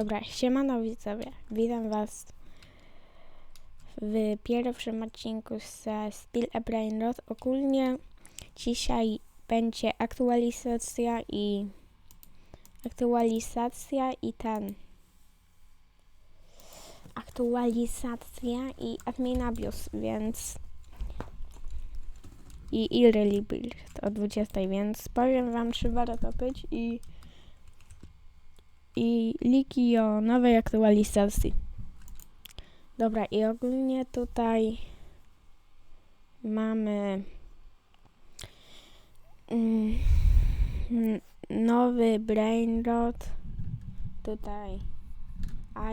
Dobra, siemano widzowie. Witam was w pierwszym odcinku ze Still a Brain Rot. Ogólnie dzisiaj będzie aktualizacja i aktualizacja i ten aktualizacja i adminabius, więc i Irrelibil o 20, więc powiem wam, czy warto to być i i liki o nowej aktualizacji. Dobra, i ogólnie tutaj mamy mm, nowy brainrot. Tutaj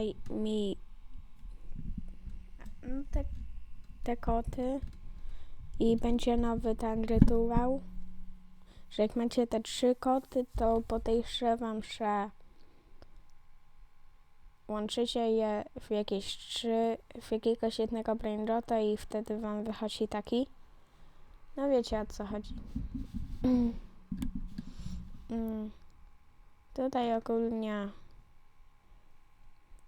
I, mi no, te, te koty i będzie nowy ten rytuał, że jak macie te trzy koty, to podejrzewam, że łączycie je w jakieś trzy, w jakiegoś jednego brainrota i wtedy wam wychodzi taki. No wiecie o co chodzi. Mm. Tutaj ogólnie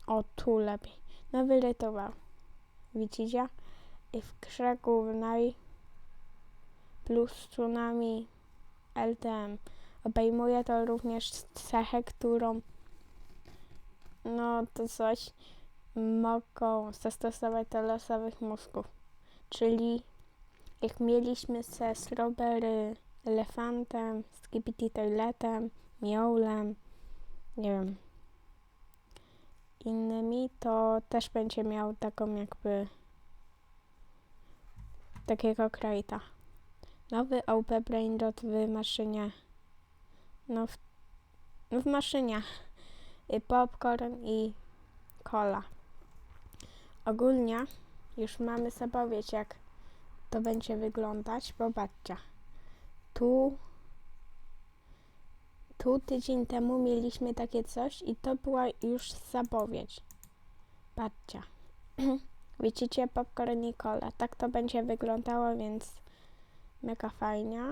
o tu lepiej. Nowy rytuał. Widzicie? I w grze głównej plus tsunami LTM. Obejmuje to również cechę, którą no to coś mogą zastosować do losowych mózgów. Czyli jak mieliśmy ze strawberry elefantem, skibidi toiletem, miolem, nie wiem, innymi, to też będzie miał taką jakby takiego krajta. Nowy OP Brainrot w maszynie. No w, w maszynie popcorn i cola. Ogólnie już mamy zapowiedź, jak to będzie wyglądać. Popatrzcie. Tu, tu tydzień temu mieliśmy takie coś i to była już zapowiedź. Patrzcie. Widzicie popcorn i cola. Tak to będzie wyglądało, więc mega fajnie.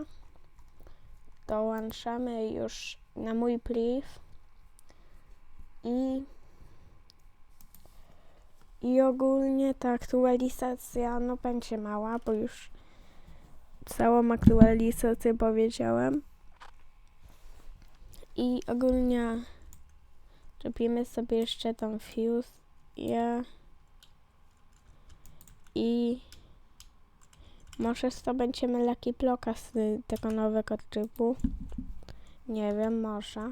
Dołączamy już na mój priv i i ogólnie ta aktualizacja no będzie mała, bo już całą aktualizację powiedziałem. I ogólnie robimy sobie jeszcze tą fuzję i może zdobędziemy Lucky Blocka z tego nowego typu. Nie wiem, może.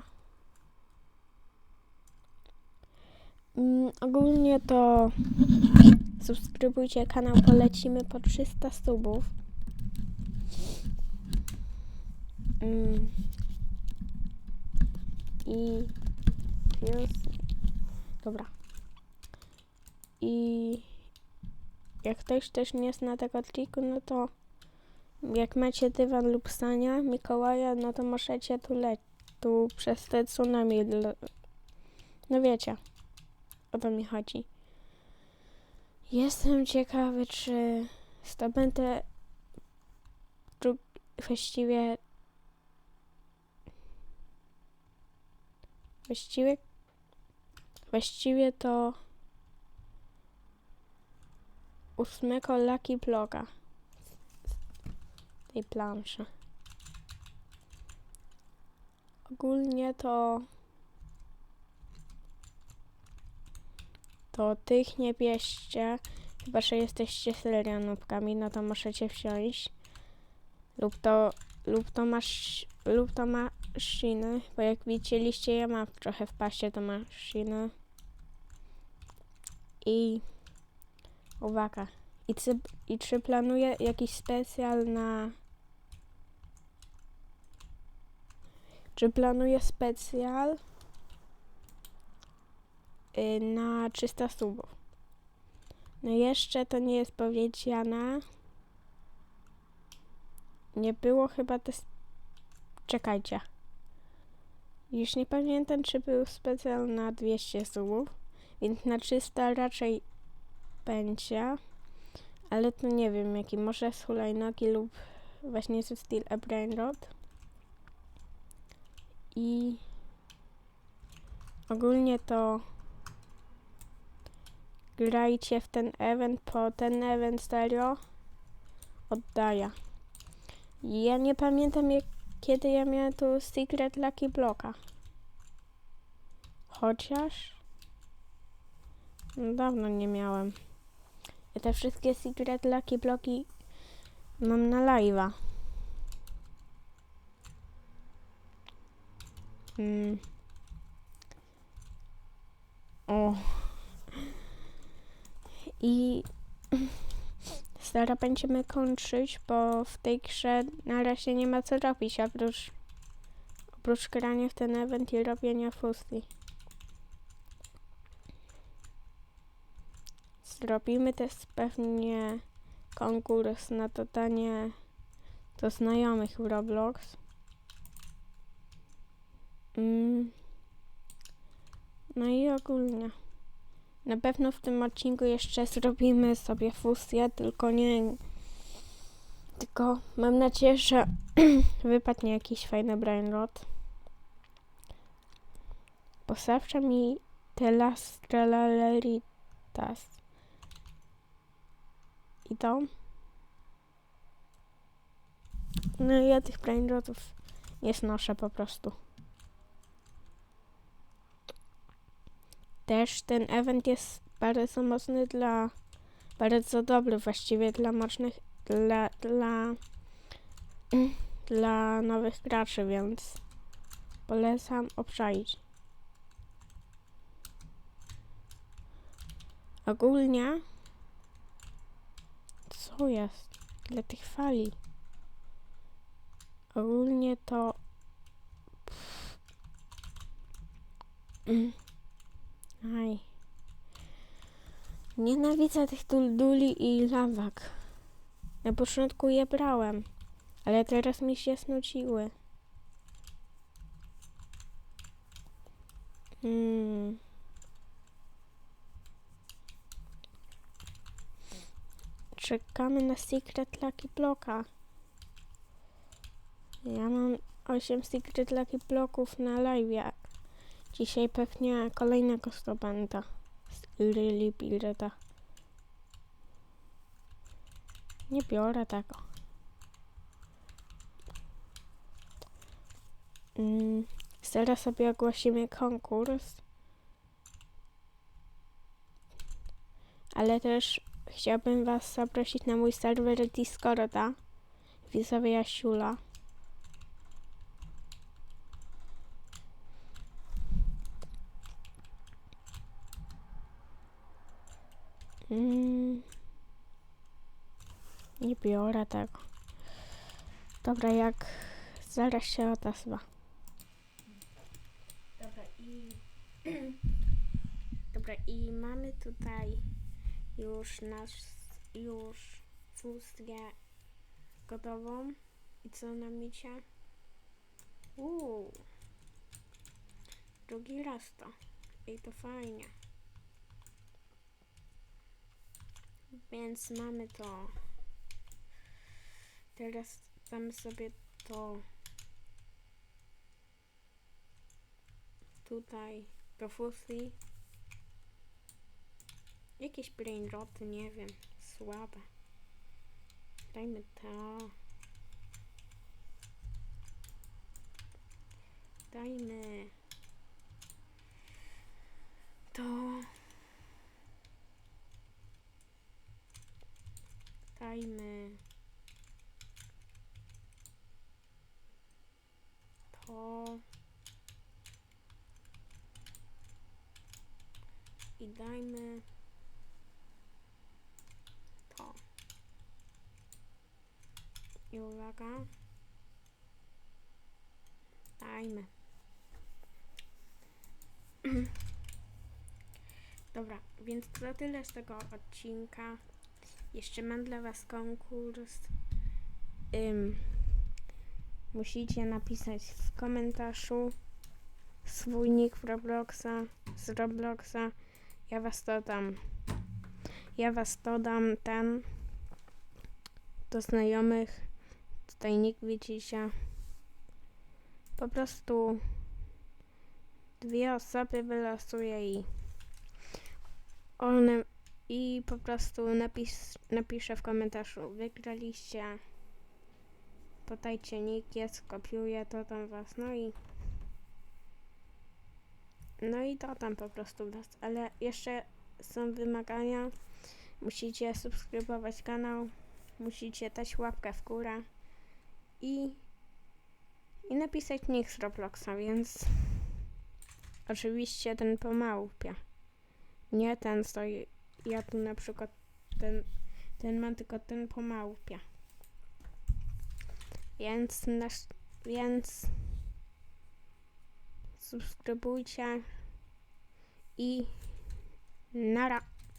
Mm, ogólnie to subskrybujcie kanał, polecimy po 300 subów. Mm. I już. Dobra. I jak ktoś też nie zna tego triku, no to jak macie dywan lub sania Mikołaja, no to możecie tu lecieć. Tu przez te tsunami. No wiecie o to mi chodzi. Jestem ciekawy, czy zdobędę właściwie właściwie właściwie to ósmego Lucky Bloga tej planszy. Ogólnie to to tych nie bierzcie, chyba że jesteście serianówkami, no to możecie wziąć lub to lub to masz lub to maszyny, bo jak widzieliście ja mam trochę w paście to maszyny i uwaga i czy, i czy planuję jakiś specjal na czy planuję specjal na 300 subów. No jeszcze to nie jest powiedziane. Nie było chyba też... Czekajcie. Już nie pamiętam, czy był specjal na 200 subów, więc na 300 raczej będzie. Ale to nie wiem jaki, może z hulajnogi lub właśnie ze Steel a Brainrod. I ogólnie to grajcie w ten event, po ten event serio oddaję. Ja nie pamiętam jak, kiedy ja miałem tu Secret Lucky Blocka. Chociaż no, dawno nie miałem. Ja te wszystkie Secret Lucky Bloki mam na live'a. Mm. O. I zaraz będziemy kończyć, bo w tej grze na razie nie ma co robić, oprócz, oprócz grania w ten event i robienia fusli. Zrobimy też pewnie konkurs na dodanie do znajomych w Roblox. Mm. No i ogólnie. Na pewno w tym odcinku jeszcze zrobimy sobie fuzję, tylko nie. Tylko mam nadzieję, że wypadnie jakiś fajny brainrot. Bo zawsze mi te las tralaleritas idą. No i ja tych brainrotów nie znoszę po prostu. Też ten event jest bardzo mocny dla, bardzo dobry właściwie dla mocnych, dla, dla, dla nowych graczy, więc polecam obczaić. Ogólnie, co jest? Ile tych fali? Ogólnie to... Nienawidzę tych dulduli i lawak. Na początku je brałem, ale teraz mi się snuciły. Hmm. Czekamy na Secret Lucky Blocka. Ja mam 8 Secret Lucky Blocków na live. Dzisiaj pewnie kolejnego zdobędę z Lily Pirata. Nie biorę tego. Mm, zaraz sobie ogłosimy konkurs. Ale też chciałbym Was zaprosić na mój serwer Discorda. Widzowie Jasiula. Mm. Nie biorę tego. Dobra, jak zaraz się odezwa. Dobra i... Dobra i mamy tutaj już nasz, już fustkę gotową. I co na micie? Uuu. Drugi raz to. I to fajnie. Więc mamy to. Teraz damy sobie to tutaj do fusli. Jakieś brainroty, nie wiem, słabe. Dajmy to. Dajmy to. Dajmy to. I dajmy to. I uwaga. Dajmy. Dobra, więc to tyle z tego odcinka. Jeszcze mam dla Was konkurs. Ym, musicie napisać w komentarzu swój nick w Robloxa, z Robloxa. Ja Was dodam. Ja Was dodam ten do znajomych. Tutaj nick widzicie. Po prostu dwie osoby wylosuję i one i po prostu napis, napiszę w komentarzu wygraliście. Podajcie nick, ja skopiuję to tam was, no i no i to tam po prostu was, ale jeszcze są wymagania. Musicie subskrybować kanał, musicie dać łapkę w górę i i napisać nick z Robloxa, więc oczywiście ten po małpie. Nie ten, co i- ja tu na przykład ten, ten mam tylko ten po małpie. Więc nasz, więc subskrybujcie i nara.